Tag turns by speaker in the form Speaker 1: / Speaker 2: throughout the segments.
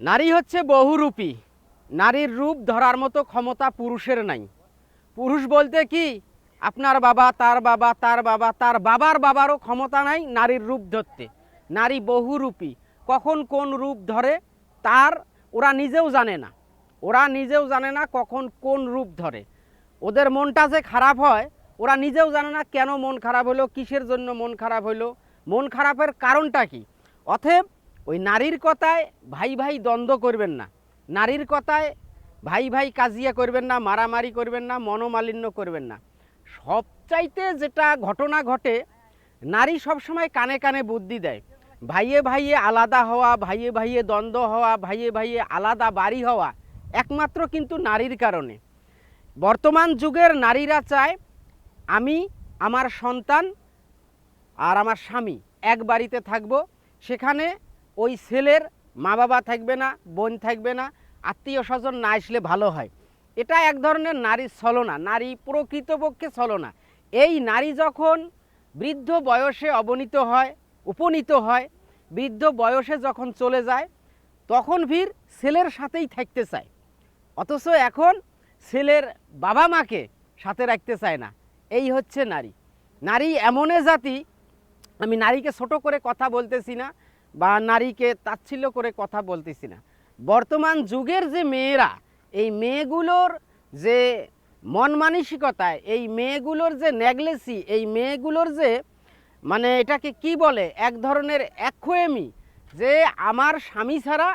Speaker 1: নারী হচ্ছে বহুরূপী। নারীর রূপ ধরার মতো ক্ষমতা পুরুষের নাই। পুরুষ বলতে কি? আপনার বাবা, তার বাবা তার বাবা, তার বাবার বাবারও ক্ষমতা নাই নারীর রূপ ধরতে। নারী বহুরূপী। কখন কোন রূপ ধরে? তার ওরা নিজেও জানে না। ওরা নিজেও জানে না কখন কোন রূপ ধরে। ওদের মনটা যে খারাপ হয়, ওরা নিজেও জানে না কেন মন খারাপ হলো, কিসের জন্য মন খারাপ হলো। মন খারাপের কারণটা কি? অতএব ওই নারীর কথায় ভাই ভাই দ্বন্দ্ব করবেন না। নারীর কথায় ভাই ভাই কাজিয়া করবেন না, মারামারি করবেন না, মনোমালিন্য করবেন না। সবচাইতে যেটা ঘটনা ঘটে, নারী সবসময় কানে কানে বুদ্ধি দেয়। ভাইয়ে ভাইয়ে আলাদা হওয়া, ভাইয়ে ভাইয়ে দ্বন্দ্ব হওয়া, ভাইয়ে ভাইয়ে আলাদা বাড়ি হওয়া একমাত্র কিন্তু নারীর কারণে। বর্তমান যুগের নারীরা চায়, আমি আমার সন্তান আর আমার স্বামী এক বাড়িতে থাকব, সেখানে ওই ছেলের মা বাবা থাকবে না, বোন থাকবে না আত্মীয় স্বজন না আসলে ভালো হয়। এটা এক ধরনের নারীর ছলনা, নারী প্রকৃতপক্ষে ছলনা। এই নারী যখন বৃদ্ধ বয়সে অবনীত হয়, উপনীত হয়, বৃদ্ধ বয়সে যখন চলে যায়, তখন ভিড় ছেলের সাথেই থাকতে চায়। অথচ এখন ছেলের বাবা মাকে সাথে রাখতে চায় না। এই হচ্ছে নারী। নারী এমন জাতি, আমি নারীকে ছোট করে কথা বলতেছি না বা নারীকে তাচ্ছিল্য করে কথা বলতেছি না। বর্তমান যুগের যে মেয়েরা, এই মেয়েগুলোর যে মন মানসিকতায়, এই মেয়েগুলোর যে নেগলেসি, এই মেয়েগুলোর যে মানে এটাকে কি বলে? এক ধরনের একখোয়েমি যে আমার স্বামী ছাড়া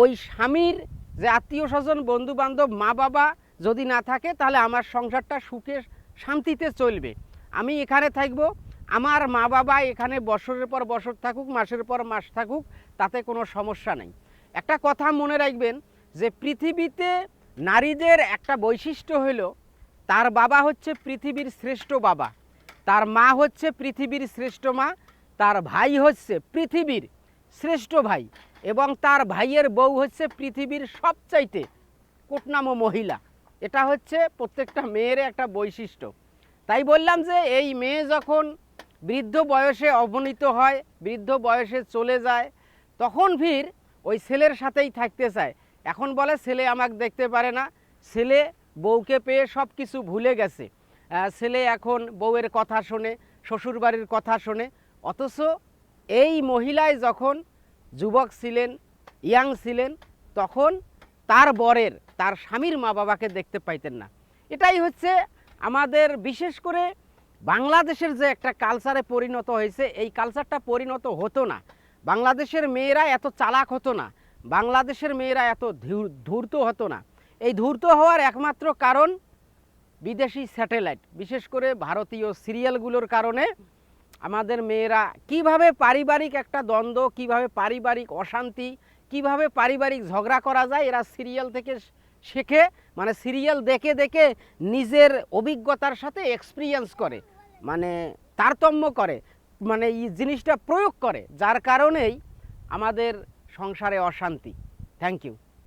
Speaker 1: ওই স্বামীর যে আত্মীয় স্বজন বন্ধু বান্ধব মা বাবা যদি না থাকে, তাহলে আমার সংসারটা সুখে শান্তিতে চলবে। আমি এখানে থাকব আমার মা বাবা এখানে বছরের পর বছর থাকুক, মাসের পর মাস থাকুক, তাতে কোনো সমস্যা নেই। একটা কথা মনে রাখবেন যে পৃথিবীতে নারীদের একটা বৈশিষ্ট্য হলো, তার বাবা হচ্ছে পৃথিবীর শ্রেষ্ঠ বাবা, তার মা হচ্ছে পৃথিবীর শ্রেষ্ঠ মা, তার ভাই হচ্ছে পৃথিবীর শ্রেষ্ঠ ভাই এবং তার ভাইয়ের বউ হচ্ছে পৃথিবীর সবচাইতে কোটনাম মহিলা। এটা হচ্ছে প্রত্যেকটা মেয়ের একটা বৈশিষ্ট্য। তাই বললাম যে এই মেয়ে যখন বৃদ্ধ বয়সে অবনীত হয়, বৃদ্ধ বয়সে চলে যায়, তখন ভিড় ওই ছেলের সাথেই থাকতে চায়। এখন বলে, ছেলে আমাকে দেখতে পারে না। ছেলে বউকে পেয়ে সব কিছু ভুলে গেছে। ছেলে এখন বউয়ের কথা শোনে, শ্বশুরবাড়ির কথা শোনে। অথচ এই মহিলায় যখন যুবক ছিলেন, ইয়াং ছিলেন, তখন তার বরের, তার স্বামীর মা বাবাকে দেখতে পাইতেন না। এটাই হচ্ছে আমাদের, বিশেষ করে বাংলাদেশের যে একটা কালচারে পরিণত হয়েছে, এই কালচারটা পরিণত হতো না। বাংলাদেশের মেয়েরা এত চালাক হতো না। বাংলাদেশের মেয়েরা এত ধূর- ধূর্ত হতো না। এই ধূর্ত হওয়ার একমাত্র কারণ বিদেশি স্যাটেলাইট বিশেষ করে ভারতীয় সিরিয়ালগুলোর কারণে আমাদের মেয়েরা কীভাবে পারিবারিক একটা দ্বন্দ্ব, কীভাবে পারিবারিক অশান্তি, কীভাবে পারিবারিক ঝগড়া করা যায়, এরা সিরিয়াল থেকে শেখে মানে সিরিয়াল দেখে দেখে নিজের অভিজ্ঞতার সাথে এক্সপিরিয়েন্স করে মানে তারতম্য করে মানে এই জিনিসটা প্রয়োগ করে, যার কারণেই আমাদের সংসারে অশান্তি। Thank you